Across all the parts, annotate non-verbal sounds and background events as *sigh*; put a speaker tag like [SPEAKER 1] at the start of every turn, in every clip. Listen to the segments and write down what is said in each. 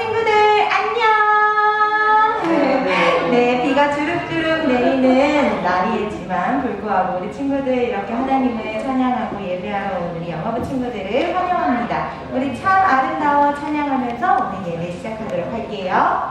[SPEAKER 1] 친구들 안녕! 네. 네, 비가 주룩주룩 내리는 날이지만 불구하고 우리 친구들 이렇게 하나님을 찬양하고 예배하러 오는 우리 영어부 친구들을 환영합니다. 우리 참 아름다워 찬양하면서 오늘 예배 시작하도록 할게요.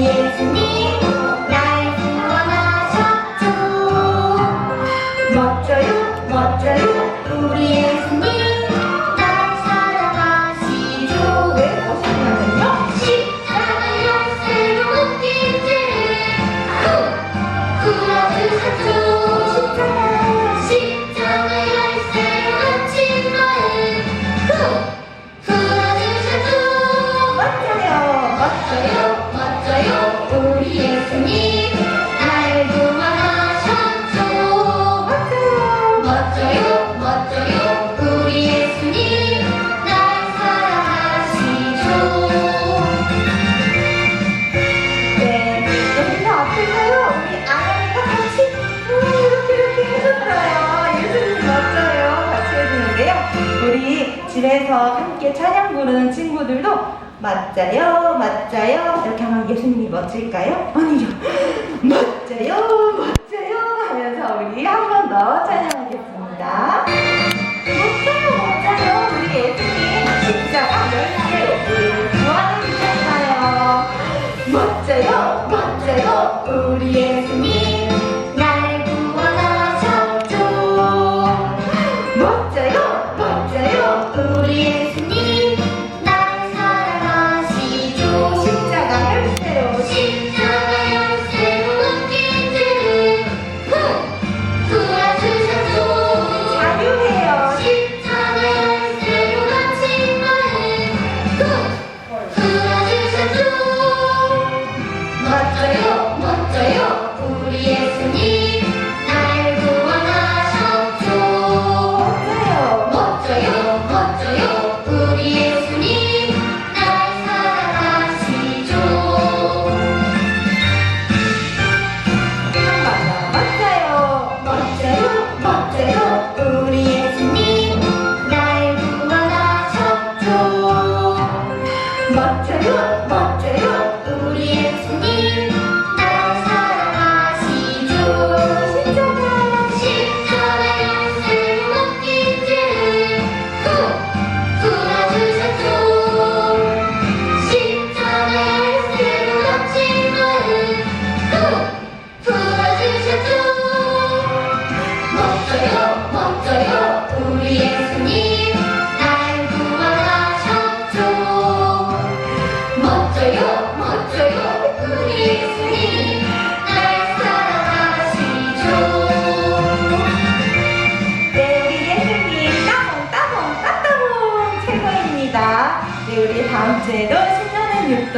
[SPEAKER 1] It's. 맞자요, 맞자요. 이렇게 하면 예수님이 멋질까요? 아니죠. *laughs* 맞아요.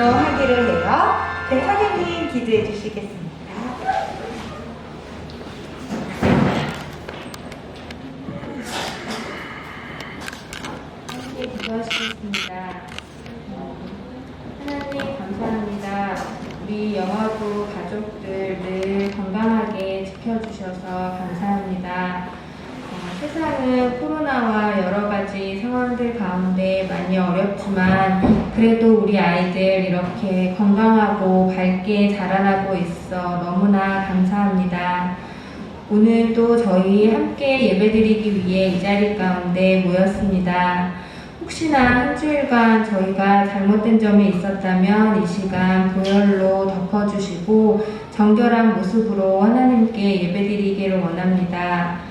[SPEAKER 1] 율동 하기로 해요. 네, 선생님 기도해 주시겠습니다.
[SPEAKER 2] 함께 기도하시겠습니다. 하나님 감사합니다. 우리 영화부 가족들 늘 건강하게 지켜주셔서 감사합니다. 어, 세상은 코로나와 여러 가지 상황들 가운데 많이 어렵지만 그래도 우리 아이들 이렇게 건강하고 밝게 자라나고 있어 너무나 감사합니다. 오늘도 저희 함께 예배드리기 위해 이 자리 가운데 모였습니다. 혹시나 한 주일간 저희가 잘못된 점이 있었다면 이 시간 보혈로 덮어주시고 정결한 모습으로 하나님께 예배드리기를 원합니다.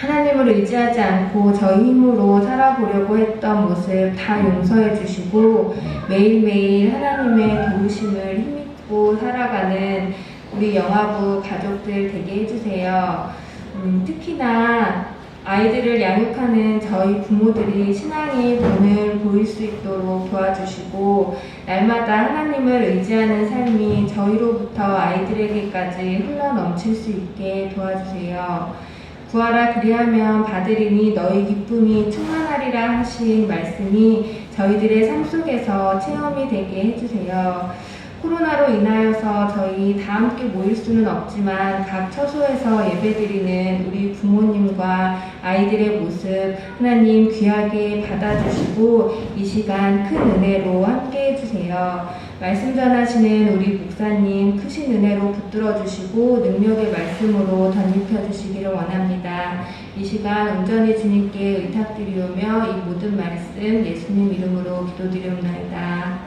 [SPEAKER 2] 하나님을 의지하지 않고 저희 힘으로 살아보려고 했던 모습 다 용서해 주시고 매일매일 하나님의 도우심을 힘입고 살아가는 우리 영화부 가족들 되게 해주세요. 음, 특히나 아이들을 양육하는 저희 부모들이 신앙의 본을 보일 수 있도록 도와주시고 날마다 하나님을 의지하는 삶이 저희로부터 아이들에게까지 흘러 넘칠 수 있게 도와주세요. 구하라 그리하면 받으리니 너희 기쁨이 충만하리라 하신 말씀이 저희들의 삶 속에서 체험이 되게 해주세요. 코로나로 인하여서 저희 다 함께 모일 수는 없지만 각 처소에서 예배드리는 우리 부모님과 아이들의 모습 하나님 귀하게 받아주시고 이 시간 큰 은혜로 함께 해주세요. 말씀 전하시는 우리 목사님 크신 은혜로 붙들어 주시고 능력의 말씀으로 덧입혀 주시기를 원합니다. 이 시간 온전히 주님께 의탁드리오며 이 모든 말씀 예수님 이름으로 기도드리옵나이다.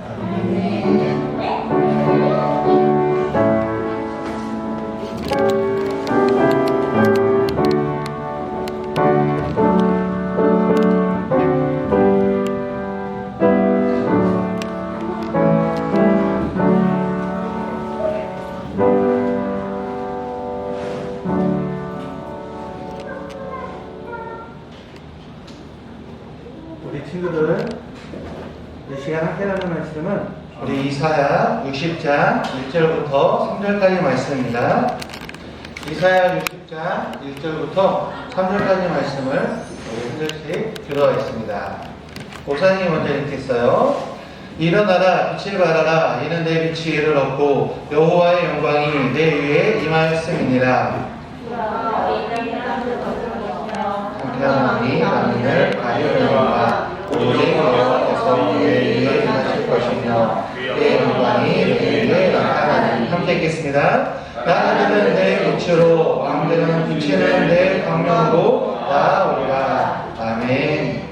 [SPEAKER 2] 아멘.
[SPEAKER 3] 시간 함께 나눌 말씀은 우리 이사야 60장 1절부터 3절까지 말씀입니다. 이사야 60장 1절부터 3절까지 말씀을 우리 한 절씩 들어가겠습니다. 고사님 먼저 이렇게 써요. 일어나라 빛을 발하라 이는 내 빛이 이를 얻고 여호와의 영광이 내 위에 임하였음이니라. 태어나니 나는 가려움과 오직 여호와 위에 임하실 것이며 내 영광이 내 위에 나타나니 함께 읽겠습니다. 나그들은 내 빛으로 왕들은 비치는 내 광명으로 나오리라. 아멘.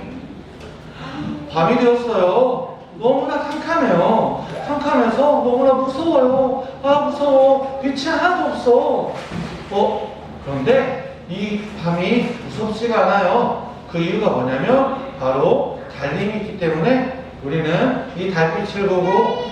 [SPEAKER 3] 밤이 되었어요. 너무나 캄캄해요. 캄캄해서 너무나 무서워요. 아 무서워. 빛이 하나도 없어. 어 그런데 이 밤이 무섭지가 않아요. 그 이유가 뭐냐면 바로 달림이 있기 때문에 우리는 이 달빛을 보고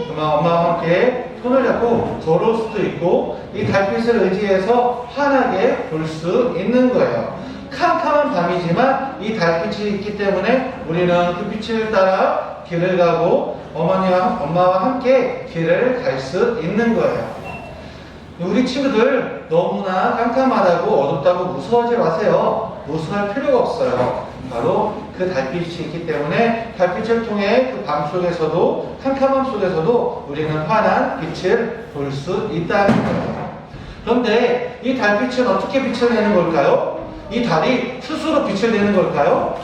[SPEAKER 3] 엄마, 엄마와 함께 손을 잡고 걸을 수도 있고 이 달빛을 의지해서 환하게 볼 수 있는 거예요. 캄캄한 밤이지만 이 달빛이 있기 때문에 우리는 그 빛을 따라 길을 가고 어머니와 엄마와 함께 길을 갈 수 있는 거예요. 우리 친구들 너무나 깜깜하다고 어둡다고 무서워하지 마세요. 무서워할 필요가 없어요. 바로 그 달빛이 있기 때문에 달빛을 통해 그 밤 속에서도 캄캄함 속에서도 우리는 환한 빛을 볼 수 있다는 거예요. 그런데 이 달빛은 어떻게 빛을 내는 걸까요? 이 달이 스스로 빛을 내는 걸까요?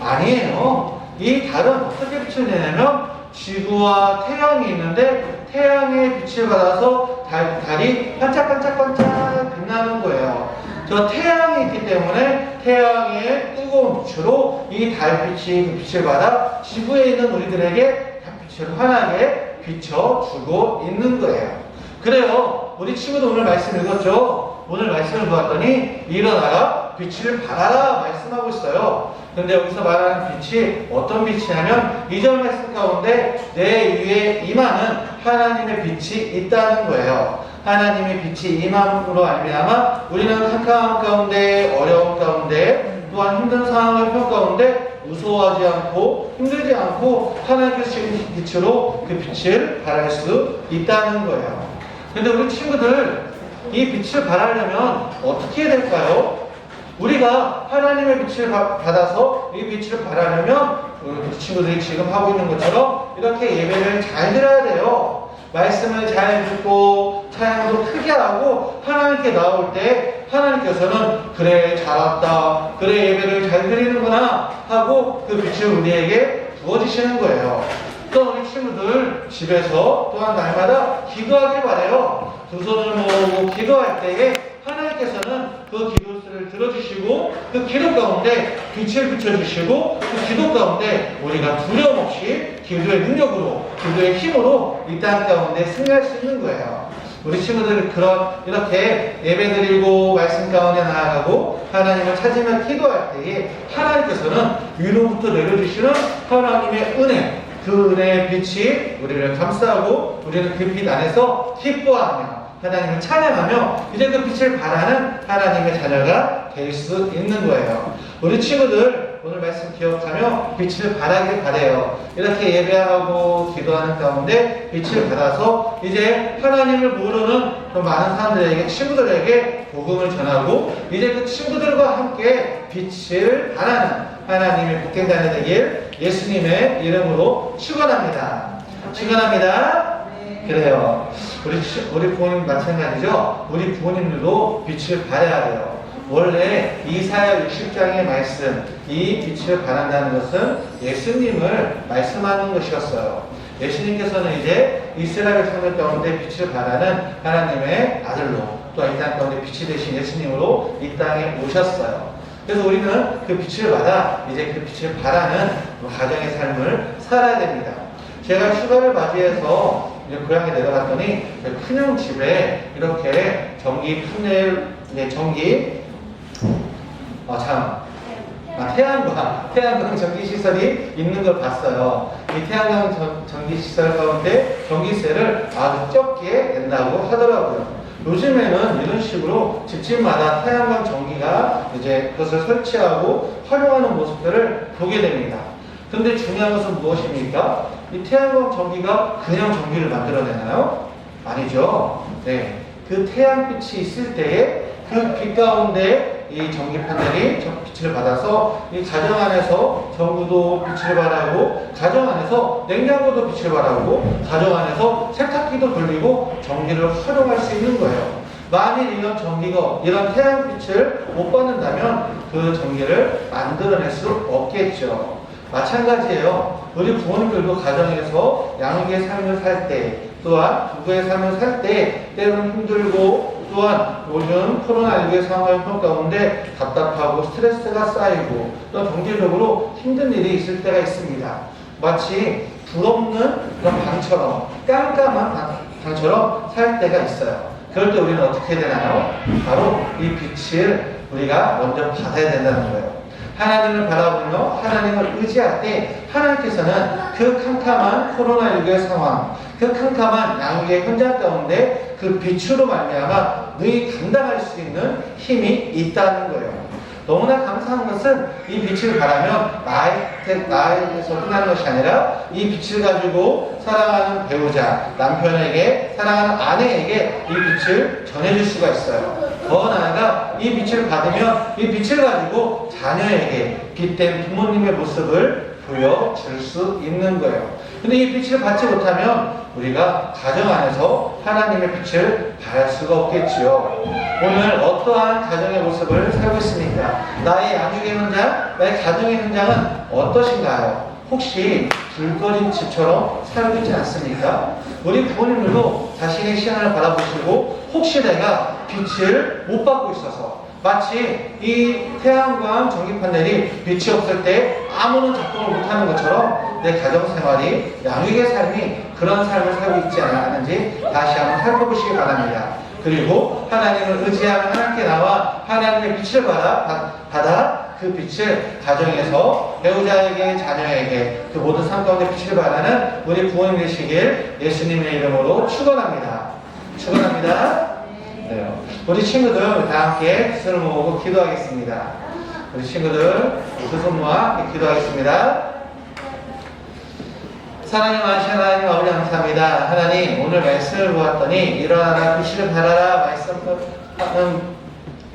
[SPEAKER 3] 아니에요. 이 달은 어떻게 빛을 내냐면 지구와 태양이 있는데 태양의 빛을 받아서 달, 달이 반짝반짝반짝 빛나는 거예요. 저 태양이 있기 때문에 태양의 뜨거운 빛으로 이 달빛이 그 빛을 받아 지구에 있는 우리들에게 달빛을 환하게 비춰주고 있는 거예요. 그래요. 우리 친구도 오늘 말씀 읽었죠? 오늘 말씀을 보았더니 일어나라 빛을 발하라 말씀하고 있어요. 근데 여기서 말하는 빛이 어떤 빛이냐면 이절 말씀 가운데 내 위에 임하는 하나님의 빛이 있다는 거예요. 하나님의 빛이 임함으로 알미암아 우리는 캄캄함 가운데 어려움 가운데 또한 힘든 상황을 편 가운데 무서워하지 않고 힘들지 않고 하나님께서 빛으로 그 빛을 발할 수 있다는 거예요. 근데 우리 친구들 이 빛을 발하려면 어떻게 해야 될까요? 우리가 하나님의 빛을 바- 받아서 이 빛을 발하려면 우리 친구들이 지금 하고 있는 것처럼 이렇게 예배를 잘 들어야 돼요. 말씀을 잘 듣고 찬양도 크게 하고 하나님께 나올 때 하나님께서는 그래 잘 왔다 그래 예배를 잘 드리는구나 하고 그 빛을 우리에게 부어주시는 거예요. 또 우리 친구들 집에서 또한 날마다 기도하길 바래요. 두 손을 모으고 기도할 때에 하나님께서는 그 기도를 들어주시고 그 기도 가운데 빛을 비춰주시고 그 기도 가운데 우리가 두려움 없이 기도의 능력으로 기도의 힘으로 이 땅 가운데 승리할 수 있는 거예요. 우리 친구들 그런 이렇게 예배 드리고 말씀 가운데 나아가고 하나님을 찾으며 기도할 때에 하나님께서는 위로부터 내려주시는 하나님의 은혜 그 은혜의 빛이 우리를 감싸고 우리는 그 빛 안에서 기뻐하며 하나님을 찬양하며 이제 그 빛을 발하는 하나님의 자녀가 될 수 있는 거예요. 우리 친구들 오늘 말씀 기억하며 빛을 발하길 바래요. 이렇게 예배하고 기도하는 가운데 빛을 받아서 이제 하나님을 모르는 그 많은 사람들에게 친구들에게 복음을 전하고 이제 그 친구들과 함께 빛을 발하는 하나님의 복된 자녀 되길 예수님의 이름으로 축원합니다. 축원합니다. 그래요. 우리, 치- 우리 부모님 마찬가지죠? 우리 부모님들도 빛을 발해야 돼요. 원래 이사야 60장의 말씀, 이 빛을 발한다는 것은 예수님을 말씀하는 것이었어요. 예수님께서는 이제 이스라엘 성도 가운데 빛을 발하는 하나님의 아들로 또 이 땅 가운데 빛이 되신 예수님으로 이 땅에 오셨어요. 그래서 우리는 그 빛을 받아 이제 그 빛을 발하는 가정의 삶을 살아야 됩니다. 제가 휴가를 맞이해서 이제 고향에 내려갔더니 그 큰형 집에 이렇게 전기 판넬, 네, 전기, 아, 참, 아, 태양광, *laughs* 태양광 전기 시설이 있는 걸 봤어요. 이 태양광 전, 전기 시설 가운데 전기세를 아주 적게 낸다고 하더라고요. 요즘에는 이런 식으로 집집마다 태양광 전기가 이제 그것을 설치하고 활용하는 모습들을 보게 됩니다. 근데 중요한 것은 무엇입니까? 이 태양광 전기가 그냥 전기를 만들어내나요? 아니죠. 네. 그 태양빛이 있을 때에 그 빛 가운데 이 전기 저 빛을 받아서 이 가정 안에서 전구도 빛을 발하고 가정 안에서 냉장고도 빛을 발하고 가정 안에서 세탁기도 돌리고 전기를 활용할 수 있는 거예요. 만일 이런 전기가 이런 태양빛을 못 받는다면 그 전기를 만들어낼 수 없겠죠. 마찬가지예요. 우리 부모님들도 가정에서 양육의 삶을 살 때, 또한 부부의 삶을 살 때, 때로는 힘들고, 또한 요즘 코로나19의 상황 가운데 답답하고 스트레스가 쌓이고, 또 경제적으로 힘든 일이 있을 때가 있습니다. 마치 불 없는 그런 방처럼, 깜깜한 방, 방처럼 살 때가 있어요. 그럴 때 우리는 어떻게 되나요? 바로 이 빛을 우리가 먼저 받아야 된다는 거예요. 하나님을 바라보며 하나님을 의지할 때 하나님께서는 그 캄캄한 코로나19의 상황, 그 캄캄한 양육의 현장 가운데 그 빛으로 말미암아 너희 감당할 수 있는 힘이 있다는 거예요. 너무나 감사한 것은 이 빛을 바라면 나의, 나에게서 끝나는 것이 아니라 이 빛을 가지고 사랑하는 배우자, 남편에게, 사랑하는 아내에게 이 빛을 전해줄 수가 있어요. 더 나아가 이 빛을 받으면 이 빛을 가지고 자녀에게 빛된 부모님의 모습을 보여줄 수 있는 거예요. 근데 이 빛을 받지 못하면 우리가 가정 안에서 하나님의 빛을 발할 수가 없겠지요. 오늘 어떠한 가정의 모습을 살고 있습니까? 나의 양육의 현장, 나의 가정의 현장은 어떠신가요? 혹시 불 꺼진 집처럼 살고 있지 않습니까? 우리 부모님들도 자신의 시간을 바라보시고 혹시 내가 빛을 못 받고 있어서 마치 이 태양광 전기 판넬이 빛이 없을 때 아무런 작동을 못하는 것처럼 내 가정 생활이 양육의 삶이 그런 삶을 살고 있지 않았는지 다시 한번 살펴보시기 바랍니다. 그리고 하나님을 의지하는 하나님께 나와 하나님의 빛을 받아, 받- 받아 그 빛을 가정에서 배우자에게 자녀에게 그 모든 삶 가운데 빛을 발하는 우리 부모님 되시길 예수님의 이름으로 축원합니다. 축원합니다. 네. 우리 친구들 다 함께 손을 모으고 기도하겠습니다. 우리 친구들 두 손 모아 기도하겠습니다. 사랑의 많으신 하나님 아버지 감사합니다. 하나님 오늘 말씀을 보았더니 일어나라 빛을 발하라 말씀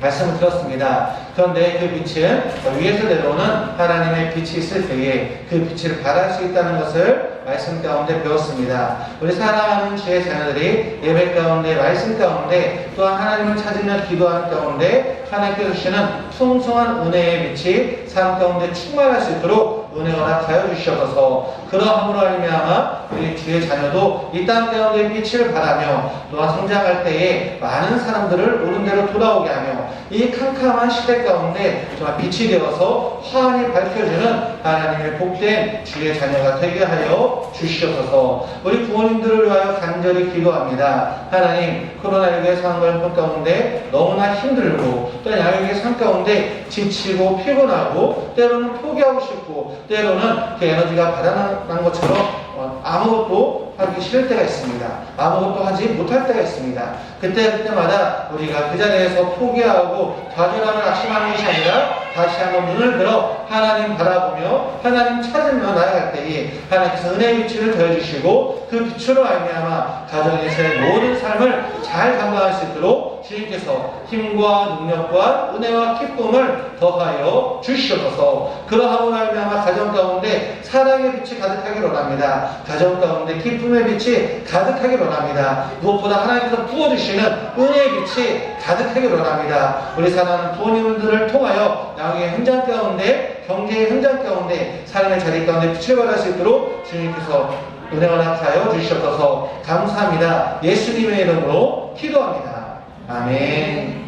[SPEAKER 3] 말씀을 들었습니다. 그런데 그 빛은 위에서 내려오는 하나님의 빛이 있을 때에 그 빛을 발할 수 있다는 것을 말씀 가운데 배웠습니다. 우리 사랑하는 주의 자녀들이 예배 가운데 말씀 가운데 또한 하나님을 찾으며 기도하는 가운데 하나님께서 주시는 풍성한 은혜의 빛이 삶 가운데 충만할 수 있도록 은혜 허락하여 주시옵소서. 그러함으로 말미암아 우리 주의 자녀도 이 땅 가운데 빛을 발하며 또한 성장할 때에 많은 사람들을 옳은 대로 돌아오게 하며 이 캄캄한 시대 가운데 정말 빛이 되어서 환히 밝혀주는 하나님의 복된 주의 자녀가 되게 하여 주시옵소서. 우리 부모님들을 위하여 간절히 기도합니다. 하나님 코로나19의 상황과 형편 가운데 너무나 힘들고 또 양육의 삶 가운데 지치고 피곤하고 때로는 포기하고 싶고 때로는 그 에너지가 바닥난 것처럼 어, 아무것도 하기 싫을 때가 있습니다. 아무것도 하지 못할 때가 있습니다. 그때 그때마다 우리가 그 자리에서 포기하고 좌절함을 낙심하는 것이 아니라 다시 한번 눈을 들어 하나님 바라보며 하나님 찾으며 나아갈 때에 하나님께서 은혜의 빛을 더해주시고 그 빛으로 알미암아 가정에서의 모든 삶을 잘 감당할 수 있도록 주님께서 힘과 능력과 은혜와 기쁨을 더하여 주시옵소서 그러함으로 말미암아 가정 가운데 사랑의 빛이 가득하기 원합니다 가정 가운데 기쁨 의 빛이 가득하기 원합니다. 무엇보다 하나님께서 부어주시는 은혜의 빛이 가득하기 원합니다. 우리 사랑하는 부모님들을 통하여 양의 현장 가운데 경제의 현장 가운데 삶의 자리 가운데 빛을 발할 수 있도록 주님께서 은혜 허락하여 주시옵소서. 감사합니다. 예수님의 이름으로 기도합니다. 아멘.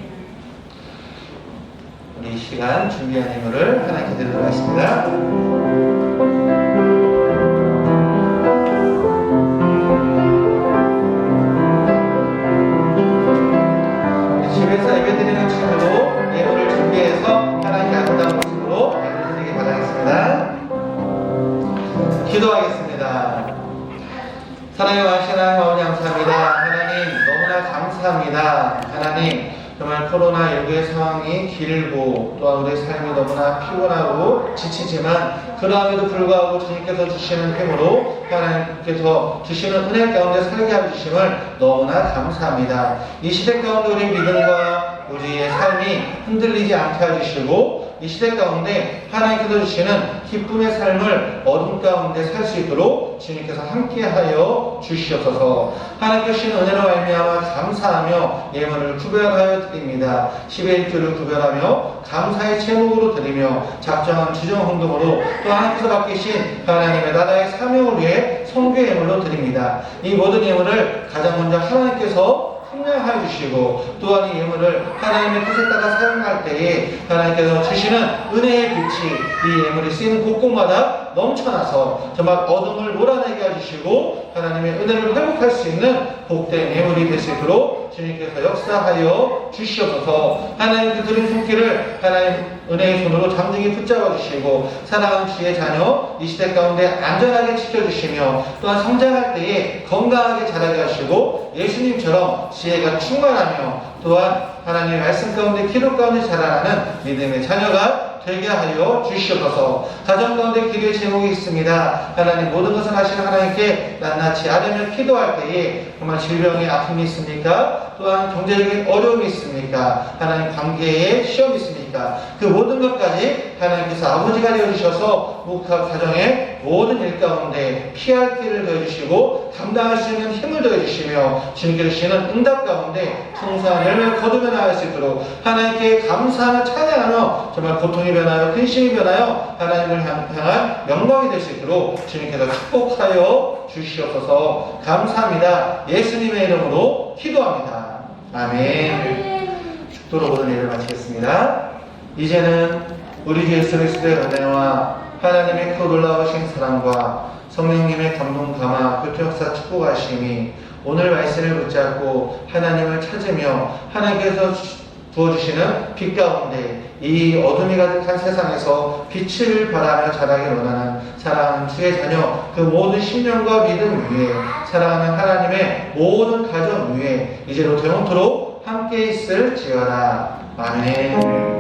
[SPEAKER 3] 우리 이 시간 준비한 예물을 하나님께 드리도록 하겠습니다. 사랑의 왕신 하나님 아버지 감사합니다. 하나님 너무나 감사합니다. 하나님 정말 코로나19의 상황이 길고 또한 우리의 삶이 너무나 피곤하고 지치지만 그러함에도 불구하고 주님께서 주시는 힘으로 하나님께서 주시는 은혜 가운데 살게 해주심을 너무나 감사합니다. 이 시대 가운데 우리 믿음과 우리의 삶이 흔들리지 않게 해주시고 이 시대 가운데 하나님께서 주시는 기쁨의 삶을 어둠 가운데 살 수 있도록 주님께서 함께하여 주시옵소서. 하나님께서 주신 은혜로 말미암아 감사하며 예물을 구별하여 드립니다. 10의 1조를 구별하며 감사의 제목으로 드리며 작정한 주정 헌금으로 또 하나님께서 맡기신 하나님의 나라의 사명을 위해 성교 예물로 드립니다. 이 모든 예물을 가장 먼저 하나님께서 합량하여 주시고 또한 이 예물을 하나님의 뜻에 따라 사용할 때에 하나님께서 주시는 은혜의 빛이 이 예물이 쓰이는 곳곳마다 넘쳐나서 정말 어둠을 몰아내게 해주시고 하나님의 은혜를 회복할 수 있는 복된 예물이 있도록 주님께서 역사하여 주시옵소서. 하나님께 드린 손길을 하나님 은혜의 손으로 장중히 붙잡아 주시고 사랑하는 주의 자녀 이 시대 가운데 안전하게 지켜주시며 또한 성장할 때에 건강하게 자라게 하시고 예수님처럼 지혜가 충만하며 또한 하나님의 말씀 가운데 기도 가운데 자라나는 믿음의 자녀가 되게 하여 주시옵소서. 가정 가운데 기도의 제목이 있습니다. 하나님 모든 것을 하시는 하나님께 낱낱이 아뢰며 기도할 때에 정말 질병의 아픔이 있습니까? 또한 경제적인 어려움이 있습니까? 하나님 관계에 시험이 있습니까? 그 모든 것까지 하나님께서 아버지가 되어주셔서 목학 가정의 모든 일 가운데 피할 길을 더해주시고 감당할 수 있는 힘을 더해주시며 주님께서 주시는 응답 가운데 풍성한 열매를 거두며 나갈 수 있도록 하나님께 감사하며 찬양하며 정말 고통이 변하여 근심이 변하여 하나님을 향- 향한 영광이 될 수 있도록 주님께서 축복하여 주시옵소서. 감사합니다. 예수님의 이름으로 기도합니다. 아멘. 축도로 모든 일을 마치겠습니다. 이제는 우리 주 예수 그리스도의 은혜와 하나님의 그 놀라우신 사랑과 성령님의 감동 감화 교토 역사 축복하심이 오늘 말씀을 붙잡고 하나님을 찾으며 하나님께서 주- 부어주시는 빛 가운데 이 어둠이 가득한 세상에서 빛을 발하며 자라길 원하는 사랑하는 주의 자녀 그 모든 신령과 믿음 위에 사랑하는 하나님의 모든 가정 위에 이제로 영원토록 함께 있을 지어라. 아멘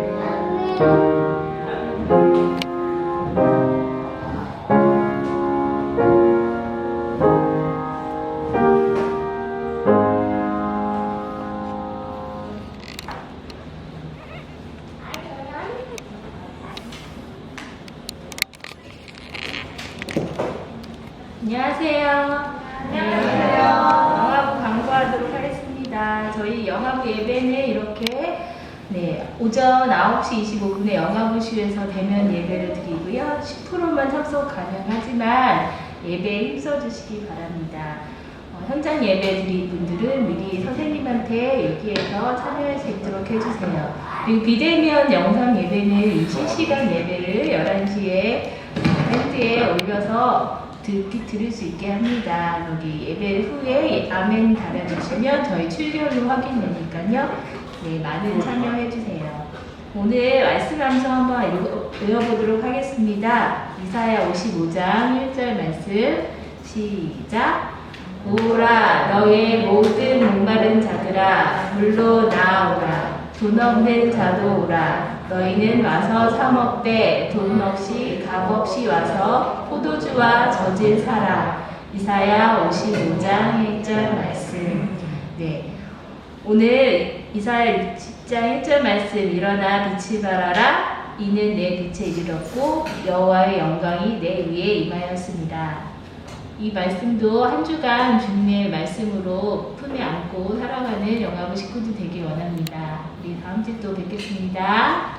[SPEAKER 4] 안녕 오전 9시 25분에 영화부실에서 대면 예배를 드리고요. 10%만 참석 가능하지만 예배에 힘써주시기 바랍니다. 어, 현장 예배 드릴 분들은 미리 선생님한테 얘기해서 참여할 수 있도록 해주세요. 그리고 비대면 영상 예배는 실시간 예배를 11시에 밴드에 올려서 듣기 들을 수 있게 합니다. 여기 예배 후에 아멘 달아주시면 저희 출결로 확인되니까요. 네, 많은 참여해 주세요. 오늘 말씀하면서 한번 읽어, 외워보도록 하겠습니다. 이사야 55장 1절 말씀 시작. 오라 너의 모든 목마른 자들아 물로 나오라 돈 없는 자도 오라 너희는 와서 사 먹되 돈 없이 값 없이 와서 포도주와 젖을 사라 이사야 55장 1절 말씀 네 오늘 이사야 10장 1절 말씀 일어나 빛을 발하라 이는 내 빛에 이르렀고 여호와의 영광이 내 위에 임하였습니다. 이 말씀도 한 주간 주님의 말씀으로 품에 안고 살아가는 영화부 식구들 되길 원합니다. 우리 다음 주에 또 뵙겠습니다.